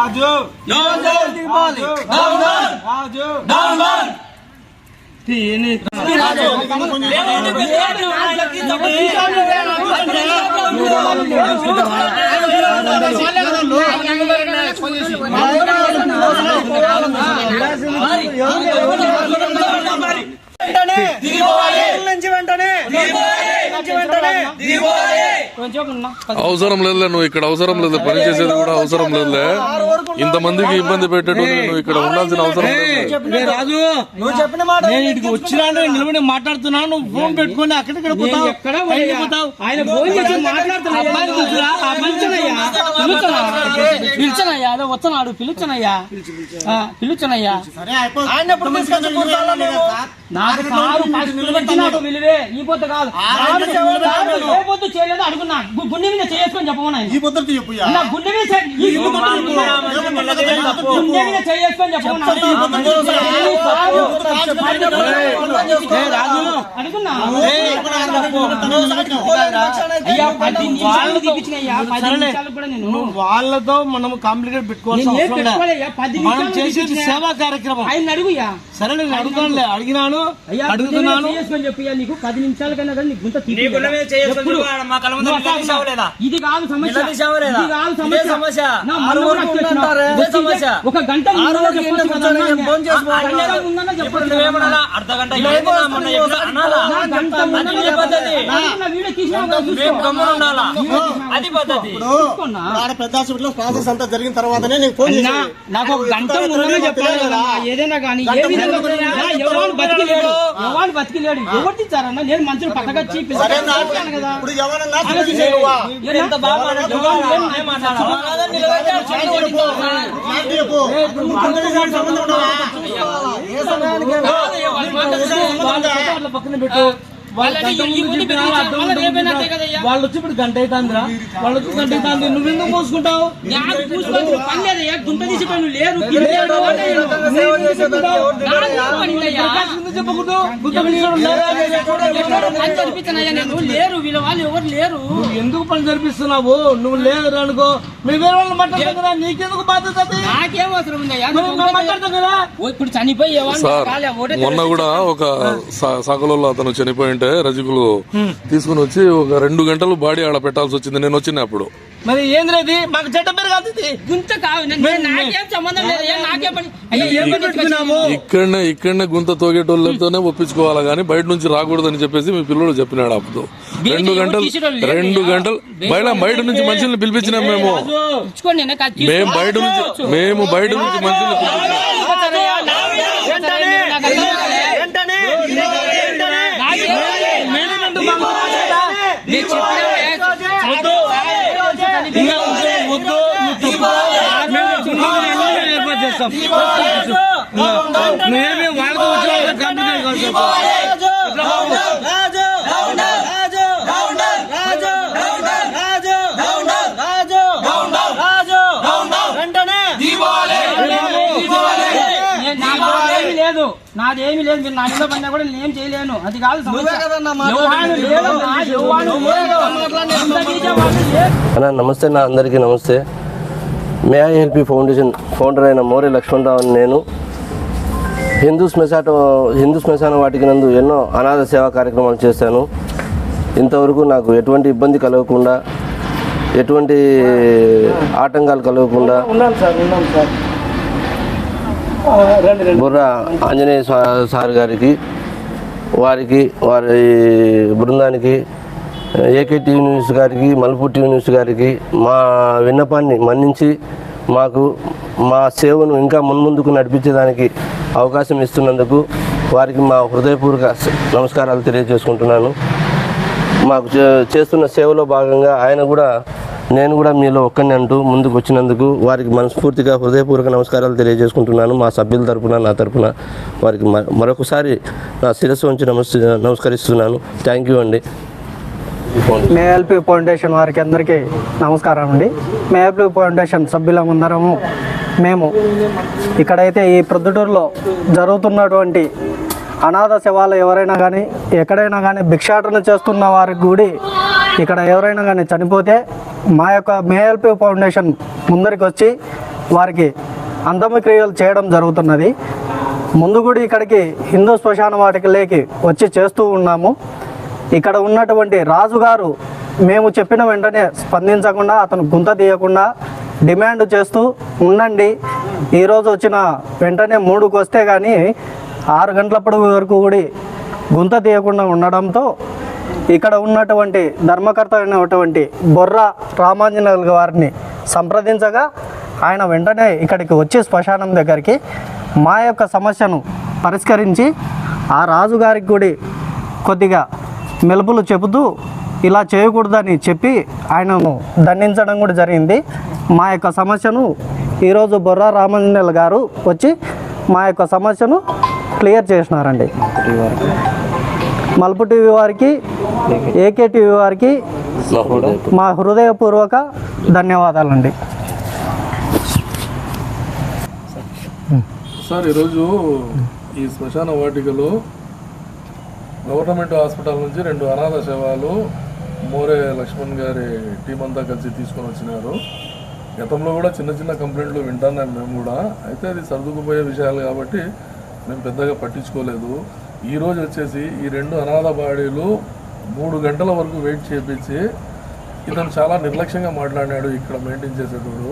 రాజు దిగిపోవాలి వెంటనే నుంచి వెంటనే అవసరం లేదులే నువ్వు ఇక్కడ అవసరం లేదు. పని చేసేది కూడా అవసరం లేదులే. ఇంతమందికి ఇబ్బంది పెట్టేట్టు నువ్వు ఇక్కడ ఉండాల్సిన అవసరం లేదు. రాజు నువ్వు చెప్పిన మాట నేను ఇక్కడికి వచ్చినా నిలబడి మాట్లాడుతున్నాను. నువ్వు ఫోన్ పెట్టుకొని పోతావు. ఆయన ఫోన్ చేసి చూస్తురా? ఆ పిలుచనయ్యా. పిలుచనా పిలుచనయ్యా అదే పిలుచనయ్యా. నాకు నిలబెట్టినాడు విలువే ఈ పొద్దు కాదు. చేయలేదు అడుగున్నా గు- గుండె మీద చేసుకొని చెప్పమని ఆయన. ఈ చెప్పు నా గుండె మీద గుండె మీద చేసుకొని చెప్పమని ఏ రాజు. అడుగున్నా. అయ్యా పది నిమిషాలు తీపించినయ్యా పది సరేలే. నిమిషాలు కూడా నేను నువ్వు వాళ్ళతో మనం కాంప్లికేట్ పెట్టుకోవాల్సిన నిమిషాలు చేసేది. సేవా కార్యక్రమం. ఆయన అడుగుయా సరే నేను అడుగుతానులే అడిగినాను అయ్యా అడుగుతున్నాను. చేసుకొని చెప్పియా నీకు. పది నిమిషాల కన్నా కానీ నీకు గుంత మీద? ఇది కాదు సమస్య? ఇది కాదు సమస్య. సమస్య. ఒక గంట. అర్ధ గంట చెప్పిన అది పద్ధతి. పెద్ద హాస్పిటల్ ప్రాసెస్ అంతా జరిగిన తర్వాతనే నేను ఫోన్ నాకు ఒక గంట ముందరే చెప్పాలి కదా? ఏదైనా కానీ ఏ విధంగా ఎవరు బతికిలేడు. ఎవరు బతికిలేడు? ఎవరు తీశారన్నా? నేను మంచులు పక్కకొచ్చి సరే నా పిలిచాను కదా. ఇప్పుడు ఎవరన్నా అలా చూసి నువ్వా? మీరు ఎంత బాగా మాట్లాడుతున్నారు? ఎవరు ఏం మాట్లాడాలా? కాదని నిలబెట్టారు, చెయ్యి కొట్టించారు. మాట చెప్పు. నువ్వు కొందరికి దానికి సంబంధం ఉండవా? కాదు, ఎవరి మాట సంబంధం వాళ్ళ ఉందా? ఫోటో వాళ్ళ పక్కన పెట్టు వాళ్ళ వచ్చి ఇప్పుడు గంట అవుతుందిరా వాళ్ళు వచ్చి గంట అవుతుంది నువ్వు ఎందుకు మోసుకుంటావు పడిందయ్యా. ఎందుకు? పని జరిపించానయ్యా నేను లేరు. వీళ్ళ వాళ్ళు ఎవరు లేరు. నువ్వు ఎందుకు పని జరిపిస్తున్నావు? నువ్వు లేదు అనుకో. మీ వేరే వాళ్ళు మాట్లాడతావు కదా నీకెందుకు బాధ్యత? నాకేం అవసరం కదా. ఇప్పుడు చనిపోయి మొన్న కూడా ఒక సా- సాకలలో అతను చనిపోయి ఉంటే రజకులు తీసుకుని వచ్చి ఒక రెండు గంటలు బాడీ ఆడ పెట్టాల్సి వచ్చింది నేను వచ్చినప్పుడు మరి ఏంద్రది మాకు చెడ్డ పేరు కాదు గుంత కాదు నాకేం సంబంధం నాకేం పని ఇక్కడనే ఇక్కడనే గుంత తోగేటోళ్ళతోనే ఒప్పించుకోవాలి కానీ బయట నుంచి రాకూడదని చెప్పేసి మీ పిల్లడు చెప్పినాడు అప్పుడు రెండు గంటలు రెండు గంటలు బయట బయట నుంచి మనుషుల్ని పిలిపించినాం మేము. మేము బయట నుంచి మేము బయట నుంచి మనుషుల్ని మేము చిన్నగా ఏర్పాటు చేస్తాం మేమే వాళ్ళతో వచ్చిన వాళ్ళతో నాదేమీ లేదు మీరు నా ఇంట్లో పడినా కూడా నేనేం చేయలేను. అది కాదు. అన్న నమస్తే నా అందరికీ నమస్తే. May I help foundation founder అయిన మోరే లక్ష్మణరావు అని నేను. హిందూ శ్మశాన హిందూ శ్మశాన వాటికి నందు ఎన్నో అనాథ సేవా కార్యక్రమాలు చేశాను. ఇంతవరకు నాకు ఎటువంటి ఇబ్బంది కలగకుండా ఎటువంటి ఆటంకాలు కలగకుండా ఉన్నాం సార్ ఉన్నాం సార్ ఆ, రండి రండి బుర్ర ఆంజనేయ సార్ గారికి వారికి వారి బృందానికి ఏకే టీవీ న్యూస్ గారికి మల్పూర్ టీవీ న్యూస్ గారికి మా విన్నపాన్ని మన్నించి మాకు మా సేవను ఇంకా మున్ముందుకు నడిపించేదానికి అవకాశం ఇస్తున్నందుకు వారికి మా హృదయపూర్వక నమస్కారాలు తెలియజేసుకుంటున్నాను. మాకు చే- చేస్తున్న సేవలో భాగంగా ఆయన కూడా నేను కూడా మీలో ఒక్కడిని అంటూ ముందుకు వచ్చినందుకు వారికి మనస్ఫూర్తిగా హృదయపూర్వక నమస్కారాలు తెలియజేసుకుంటున్నాను. మా సభ్యుల తరపున నా తరపున వారికి మ- మరొకసారి నా శిరస్సు ఉంచి నమస్ నమస్కరిస్తున్నాను. థ్యాంక్ యూ అండి. మేఎల్పి ఫౌండేషన్ వారికి అందరికీ నమస్కారం అండి. మేఎల్పి ఫౌండేషన్ సభ్యులమందరము మేము ఇక్కడైతే ఈ ప్రొద్దుటూరులో జరుగుతున్నటువంటి అనాథ శవాలు ఎవరైనా కానీ ఎక్కడైనా కానీ భిక్షాటన చేస్తున్న వారికి కూడా ఇక్కడ ఎవరైనా కానీ చనిపోతే మా యొక్క మేఎల్పి ఫౌండేషన్ ముందరికి వచ్చి వారికి అంతమక్రియలు చేయడం జరుగుతున్నది. ముందు కూడా ఇక్కడికి హిందూ శ్మశాన వాటికలేకి వచ్చి చేస్తూ ఉన్నాము. ఇక్కడ ఉన్నటువంటి రాజుగారు మేము చెప్పిన వెంటనే స్పందించకుండా అతను గుంత తీయకుండా డిమాండ్ చేస్తూ ఉండండి. ఈరోజు వచ్చిన వెంటనే మూడుకు వస్తే కానీ ఆరు గంటలప్పటి వరకు కూడా గుంత తీయకుండా ఉండడంతో ఇక్కడ ఉన్నటువంటి ధర్మకర్త అయినటువంటి బొర్ర రామాంజనేయులు వారిని సంప్రదించగా ఆయన వెంటనే ఇక్కడికి వచ్చి శ్మశానం దగ్గరికి మా యొక్క సమస్యను పరిష్కరించి ఆ రాజుగారికి కూడా కొద్దిగా మెలుపులు చెబుతూ ఇలా చేయకూడదని చెప్పి ఆయనను దండించడం కూడా జరిగింది. మా యొక్క సమస్యను ఈరోజు బొర్రా రామాంజనేయులు గారు వచ్చి మా యొక్క సమస్యను క్లియర్ చేసినారండి. మలుపు టీవీ వారికి ఏకే టీవీ వారికి మా హృదయపూర్వక ధన్యవాదాలండి. సార్ ఈరోజు ఈ శ్మశాన వాటికలో గవర్నమెంట్ హాస్పిటల్ నుంచి రెండు అనాథ శవాలు మోరే లక్ష్మణ్ గారి టీం అంతా కలిసి తీసుకొని వచ్చినారు. గతంలో కూడా చిన్న చిన్న కంప్లైంట్లు వింటున్నాం మేము కూడా. అయితే అది సర్దుకుపోయే విషయాలు కాబట్టి మేము పెద్దగా పట్టించుకోలేదు. ఈ రోజు వచ్చేసి ఈ రెండు అనాథ బాడీలు మూడు గంటల వరకు వెయిట్ చేపించి ఇతను చాలా నిర్లక్ష్యంగా మాట్లాడినాడు ఇక్కడ మెయింటైన్ చేసేటోడు.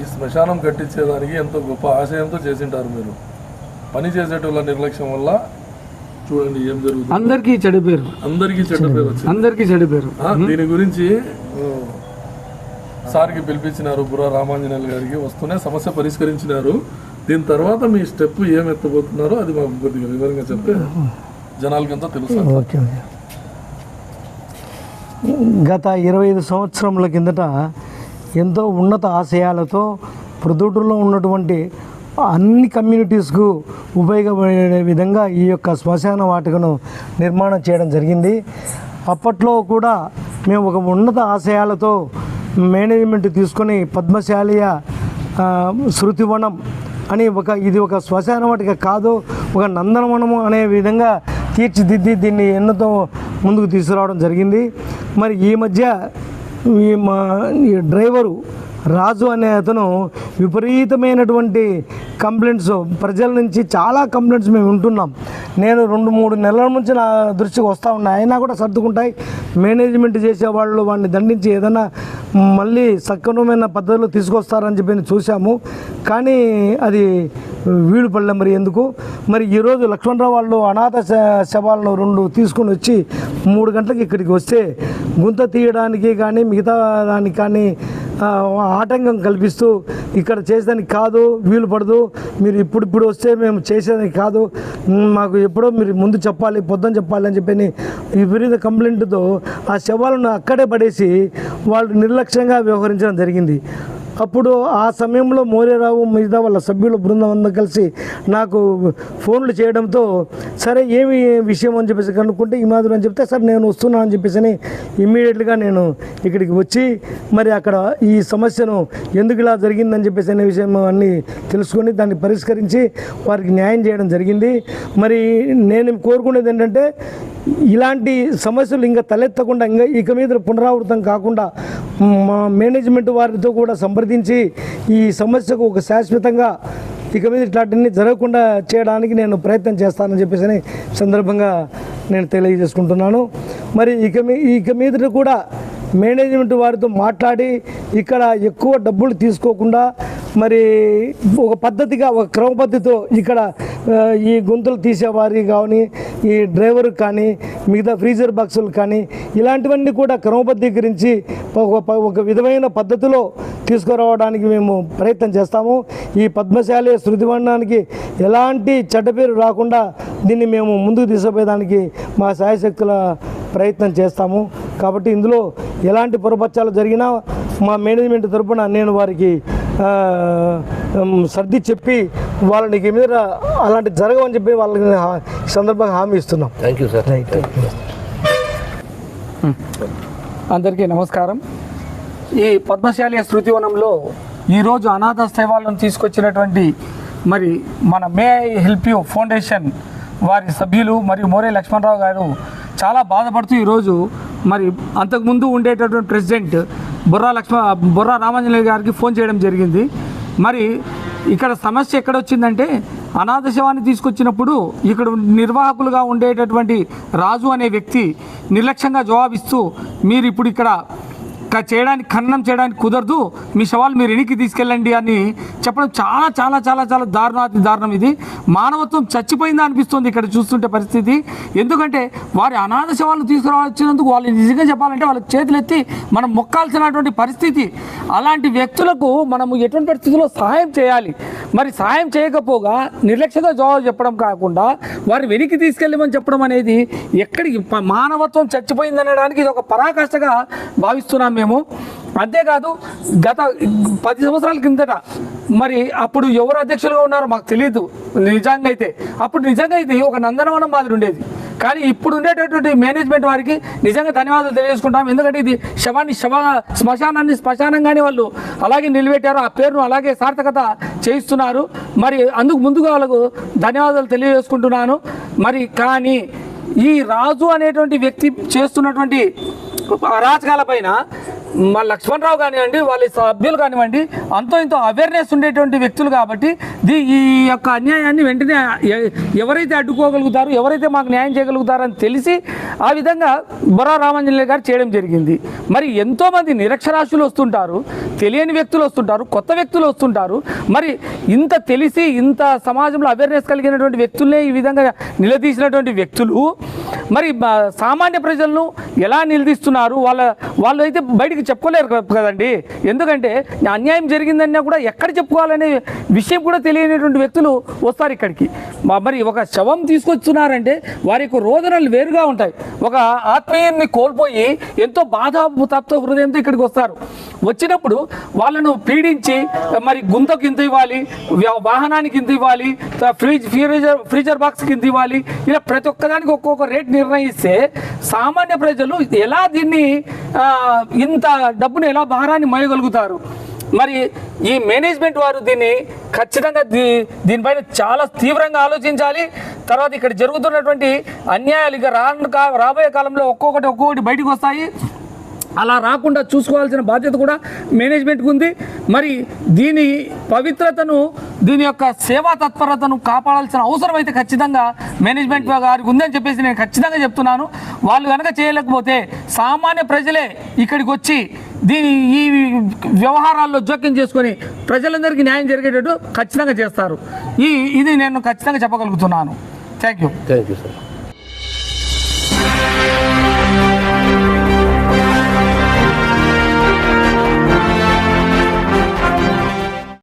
ఈ శ్మశానం కట్టించేదానికి ఎంతో గొప్ప ఆశయంతో చేసింటారు మీరు. పని చేసేటోళ్ళ నిర్లక్ష్యం వల్ల చూడండి ఏం జరుగుతుంది. అందరికీ చెడు పేరు. అందరికీ చెడ్డ పేరు వచ్చింది. అందరికీ చెడు పేరు. దీని గురించి సార్కి పిలిపించినారు బుర్రా రామాంజనేయులు గారికి. వస్తూనే సమస్య పరిష్కరించినారు. దీని తర్వాత మీ స్టెప్ ఏం ఎత్తబోతున్నారో అది మాకు కొద్దిగా వివరంగా చెప్తే జనాలకంతా తెలుసు గత ఇరవై ఐదు సంవత్సరముల కిందట ఎంతో ఉన్నత ఆశయాలతో ప్రొద్దుటూరులో ఉన్నటువంటి అన్ని కమ్యూనిటీస్కు ఉపయోగపడే విధంగా ఈ యొక్క శ్మశాన వాటికను నిర్మాణం చేయడం జరిగింది. అప్పట్లో కూడా మేము ఒక ఉన్నత ఆశయాలతో మేనేజ్మెంట్ తీసుకొని పద్మశాలియ శృతివనం అని ఒక ఇది ఒక శ్మశాన వాటిక కాదు ఒక నందనవనము అనే విధంగా తీర్చిదిద్ది దీన్ని ఎన్నతో ముందుకు తీసుకురావడం జరిగింది. మరి ఈ మధ్య ఈ మా ఈ డ్రైవరు రాజు అనే అతను విపరీతమైనటువంటి కంప్లైంట్స్ ప్రజల నుంచి చాలా కంప్లైంట్స్ మేము వింటున్నాం. నేను రెండు మూడు నెలల నుంచి నా దృష్టికి వస్తూ ఉన్నాయి అయినా కూడా సర్దుకుంటాయి. మేనేజ్మెంట్ చేసేవాళ్ళు వాడిని దండించి ఏదైనా మళ్ళీ సక్రమమైన పద్ధతిలో తీసుకొస్తారని చెప్పి చూసాము కానీ అది వీలు పడలే మరి ఎందుకు? మరి ఈరోజు లక్ష్మణరావు వాళ్ళు అనాథ శ- శవాలను రెండు తీసుకొని వచ్చి మూడు గంటలకు ఇక్కడికి వస్తే గుంత తీయడానికి కానీ మిగతా దానికి కానీ ఆటంకం కల్పిస్తూ ఇక్కడ చేసేదానికి కాదు వీలు పడదు. మీరు ఇప్పుడిప్పుడు వస్తే మేము చేసేదానికి కాదు. మాకు ఎప్పుడో మీరు ముందు చెప్పాలి పొద్దున చెప్పాలి అని చెప్పని విపరీత కంప్లైంట్తో ఆ శవాలను అక్కడే పడేసి వాళ్ళు నిర్లక్ష్యంగా వ్యవహరించడం జరిగింది. అప్పుడు ఆ సమయంలో మోరేరావు మిగతా వాళ్ళ సభ్యుల బృందం అందరూ కలిసి నాకు ఫోన్లు చేయడంతో సరే ఏమి విషయం అని చెప్పేసి కనుక్కుంటే ఈ మాదిరి అని చెప్తే సరే నేను వస్తున్నాను అని చెప్పేసి అని ఇమ్మీడియట్గా నేను ఇక్కడికి వచ్చి మరి అక్కడ ఈ సమస్యను ఎందుకు ఇలా జరిగిందని చెప్పేసి అనే విషయం అన్నీ తెలుసుకొని దాన్ని పరిష్కరించి వారికి న్యాయం చేయడం జరిగింది. మరి నేను కోరుకునేది ఏంటంటే ఇలాంటి సమస్యలు ఇంకా తలెత్తకుండా ఇంకా ఇక మీద పునరావృతం కాకుండా మా మేనేజ్మెంట్ వారితో కూడా సంప్రదించి ఈ సమస్యకు ఒక శాశ్వతంగా ఇక మీద ఇట్లాంటివన్నీ జరగకుండా చేయడానికి నేను ప్రయత్నం చేస్తానని చెప్పేసి సందర్భంగా నేను తెలియజేసుకుంటున్నాను. మరి ఇక మీ ఇక మీద కూడా మేనేజ్మెంట్ వారితో మాట్లాడి ఇక్కడ ఎక్కువ డబ్బులు తీసుకోకుండా మరి ఒక పద్ధతిగా ఒక క్రమ పద్ధతితో ఇక్కడ ఈ గొంతులు తీసేవారికి కానీ ఈ డ్రైవర్ కానీ మిగతా ఫ్రీజర్ బాక్సులు కానీ ఇలాంటివన్నీ కూడా క్రమబద్ధీకరించి ఒక ఒక విధమైన పద్ధతిలో తీసుకురావడానికి మేము ప్రయత్నం చేస్తాము. ఈ పద్మశాలి శృతివర్ణానికి ఎలాంటి చెడ్డ పేరు రాకుండా దీన్ని మేము ముందుకు తీసుకుపోయేదానికి మా శాయశక్తుల ప్రయత్నం చేస్తాము. కాబట్టి ఇందులో ఎలాంటి పొరపచ్చాలు జరిగినా మా మేనేజ్మెంట్ తరఫున నేను వారికి సర్ది చెప్పి వాళ్ళని ఇక మీద అలాంటి జరగవని చెప్పి వాళ్ళకి సందర్భంగా హామీ ఇస్తున్నాం. థ్యాంక్ యూ సార్ రైట్ అందరికీ నమస్కారం. ఈ పద్మశాలి శృతివనంలో ఈరోజు అనాథ సేవలను తీసుకొచ్చినటువంటి మరి మన మే హెల్ప్ యూ ఫౌండేషన్ వారి సభ్యులు మరియు మోరే లక్ష్మణరావు గారు చాలా బాధపడుతూ ఈరోజు మరి అంతకుముందు ఉండేటటువంటి ప్రెసిడెంట్ బుర్రా లక్ష్మ బుర్రా రామాంజనేయ గారికి ఫోన్ చేయడం జరిగింది. మరి ఇక్కడ సమస్య ఎక్కడ వచ్చిందంటే అనాథ శవాన్ని తీసుకొచ్చినప్పుడు ఇక్కడ నిర్వాహకులుగా ఉండేటటువంటి రాజు అనే వ్యక్తి నిర్లక్ష్యంగా జవాబిస్తూ మీరు ఇప్పుడు ఇక్కడ చేయడానికి ఖననం చేయడానికి కుదరదు మీ శవాలు మీరు ఎనికి తీసుకెళ్ళండి అని చెప్పడం చాలా చాలా చాలా చాలా దారుణాతి దారుణం ఇది. మానవత్వం చచ్చిపోయిందా అనిపిస్తుంది ఇక్కడ చూస్తుంటే పరిస్థితి. ఎందుకంటే వారి అనాథ శవాలను తీసుకురావచ్చినందుకు వాళ్ళు నిజంగా చెప్పాలంటే వాళ్ళకి చేతులెత్తి మనం మొక్కాల్సినటువంటి పరిస్థితి. అలాంటి వ్యక్తులకు మనము ఎటువంటి పరిస్థితుల్లో సహాయం చేయాలి? మరి సహాయం చేయకపోగా నిర్లక్ష్యంగా జవాబు చెప్పడం కాకుండా వారిని వెనక్కి తీసుకెళ్ళమని చెప్పడం అనేది ఎక్కడికి మానవత్వం చచ్చిపోయింది అనడానికి ఇది ఒక పరాకాష్ఠగా భావిస్తున్నాం మేము. అంతేకాదు గత పది సంవత్సరాల కిందట మరి అప్పుడు ఎవరు అధ్యక్షులుగా ఉన్నారో మాకు తెలియదు నిజంగా అయితే. అప్పుడు నిజంగా ఇది ఒక నందనవనం మాదిరి ఉండేది. కానీ ఇప్పుడు ఉండేటటువంటి మేనేజ్మెంట్ వారికి నిజంగా ధన్యవాదాలు తెలియజేసుకుంటాం. ఎందుకంటే ఇది శవాన్ని శవ శ్మశానాన్ని శ్మశానంగానే వాళ్ళు అలాగే నిలబెట్టారు. ఆ పేరును అలాగే సార్థకత చేయిస్తున్నారు. మరి అందుకు ముందుగా వాళ్ళకు ధన్యవాదాలు తెలియజేసుకుంటున్నాను. మరి కానీ ఈ రాజు అనేటువంటి వ్యక్తి చేస్తున్నటువంటి అరాచకాల పైన మా లక్ష్మణరావు కానివ్వండి వాళ్ళ సభ్యులు కానివ్వండి అంతో ఇంతో అవేర్నెస్ ఉండేటువంటి వ్యక్తులు కాబట్టి దీ ఈ యొక్క అన్యాయాన్ని వెంటనే ఎవరైతే అడ్డుకోగలుగుతారు ఎవరైతే మాకు న్యాయం చేయగలుగుతారని తెలిసి ఆ విధంగా బొరా రామాంజనేయ గారు చేయడం జరిగింది. మరి ఎంతోమంది నిరక్షరాస్యులు వస్తుంటారు తెలియని వ్యక్తులు వస్తుంటారు కొత్త వ్యక్తులు వస్తుంటారు. మరి ఇంత తెలిసి ఇంత సమాజంలో అవేర్నెస్ కలిగినటువంటి వ్యక్తులనే ఈ విధంగా నిలదీసినటువంటి వ్యక్తులు మరి సామాన్య ప్రజలను ఎలా నిలదీస్తున్నారు? వాళ్ళ వాళ్ళు అయితే బయటికి చెప్పుకోలేరు కదండి. ఎందుకంటే అన్యాయం జరిగిందన్నా కూడా ఎక్కడ చెప్పుకోవాలనే విషయం కూడా తెలియనటువంటి వ్యక్తులు వస్తారు ఇక్కడికి. మరి ఒక శవం తీసుకొస్తున్నారంటే వారి యొక్క రోదనలు వేరుగా ఉంటాయి. ఒక ఆత్మీయాన్ని కోల్పోయి ఎంతో బాధ తత్వ హృదయంతో ఇక్కడికి వస్తారు. వచ్చినప్పుడు వాళ్ళను పీడించి మరి గుంతకు ఇంత ఇవ్వాలి వాహనానికి ఇంత ఇవ్వాలి త- ఫ్రిడ్జ్ ఫ్రీజర్ ఫ్రీజర్ బాక్స్కి ఇంత ఇవ్వాలి. ఇలా ప్రతి ఒక్కదానికి ఒక్కొక్క రేట్ నిర్ణయిస్తే సామాన్య ప్రజలు ఎలా దీన్ని ఇంత ఇంత డబ్బును ఎలా భారాన్ని మోయగలుగుతారు? మరి ఈ మేనేజ్మెంట్ వారు దీన్ని ఖచ్చితంగా దీ దీనిపైన చాలా తీవ్రంగా ఆలోచించాలి. తర్వాత ఇక్కడ జరుగుతున్నటువంటి అన్యాయాలు ఇక రాను కా రాబోయే కాలంలో ఒక్కొక్కటి ఒక్కొక్కటి బయటకు వస్తాయి. అలా రాకుండా చూసుకోవాల్సిన బాధ్యత కూడా మేనేజ్మెంట్కి ఉంది. మరి దీని పవిత్రతను దీని యొక్క సేవా తత్పరతను కాపాడాల్సిన అవసరం అయితే ఖచ్చితంగా మేనేజ్మెంట్ గారికి ఉందని చెప్పేసి నేను ఖచ్చితంగా చెప్తున్నాను. వాళ్ళు కనుక చేయలేకపోతే సామాన్య ప్రజలే ఇక్కడికి వచ్చి దీని ఈ వ్యవహారాల్లో జోక్యం చేసుకొని ప్రజలందరికీ న్యాయం జరిగేటట్టు ఖచ్చితంగా చేస్తారు. ఈ ఇది నేను ఖచ్చితంగా చెప్పగలుగుతున్నాను. Thank you thank you sir